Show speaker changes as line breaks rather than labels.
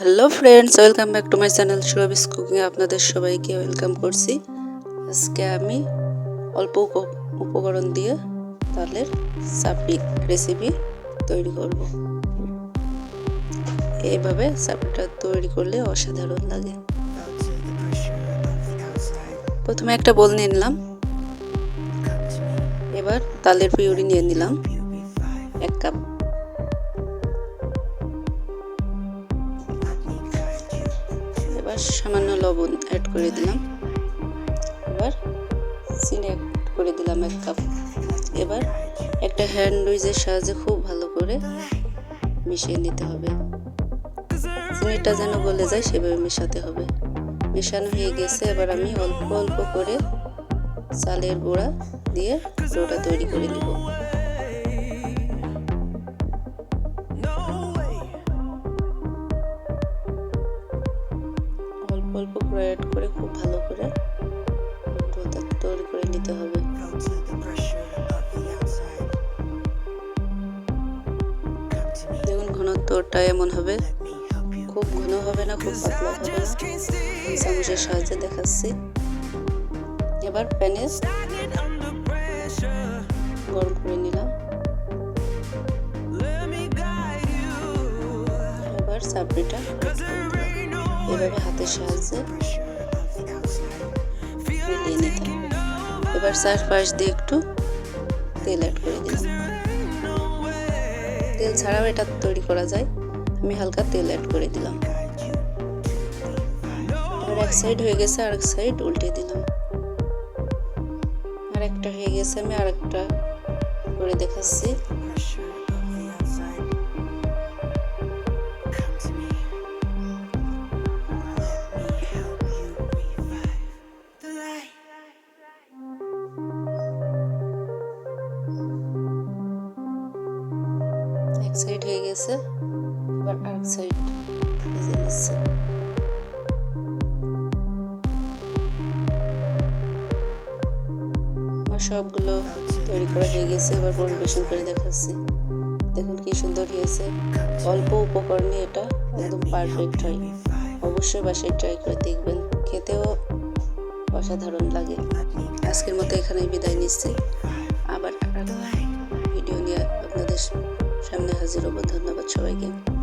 Hello friends welcome back to my channel সুরবিস cooking আপনাদের সবাইকে welcome করছি। আজকে আমি অল্প উপকরণ দিয়ে তালের চাপড়ি রেসিপি তৈরি করব। এইভাবে চাপড়িটা তৈরি করলে অসাধারণ লাগে। প্রথমে একটা বোল নিয়ে নিলাম। এবার তালের পিউরি নিয়ে নিলাম। এক কাপ সামান্য লবণ অ্যাড করে দিলাম। এবার চিনি অ্যাড করে দিলাম এক কাপ এবার একটা হ্যান্ড উইজের সাহায্যে খুব ভালো করে মিশিয়ে নিতে হবে। চিনিটা যেন গলে যায় সেভাবে মেশাতে হবে। মেশানো হয়ে গেছে, এবার আমি অল্প অল্প করে চালের গুঁড়া দিয়ে ডোটা তৈরি করে নিব। অল্প অল্প করে অ্যাড করে খুব ভালো করে ডোটা তৈরি করে নিতে হবে। দেখুন ঘনত্বটা এমন হবে। খুব ঘন হবে না খুব পাতলা হবে। না চামচের সাহায্যে দেখাচ্ছি। এবার প্যানে গরম করে নিলাম। এবার চাপড়িটা এভাবে হাতের সাহায্যে এবার চারপাশ দিয়ে একটু তেল অ্যাড করে দিলাম। তেল ছাড়াও এটা তৈরি করা যায়। আমি হালকা তেল অ্যাড করে দিলাম। এক সাইড হয়ে গেছে আর এক সাইড উল্টে দিলাম। আর একটা হয়ে গেছে, আমি আর একটা করে দেখাচ্ছি। এক সাইড হয়ে গেছে, এবার আরেক সাইড ভেজে নিচ্ছে। সবগুলো তৈরি করা হয়ে গেছে, এবার পরিবেশন করে দেখাচ্ছি। দেখুন কি সুন্দর হয়েছে। অল্প উপকরণে এটা একদম পারফেক্ট হয়। অবশ্যই বাসায় ট্রাই করে দেখবেন। খেতেও অসাধারণ লাগে। আজকের মতো এখানে বিদায় নিচ্ছি। আবার হাজির হব ধন্যবাদ সবাইকে।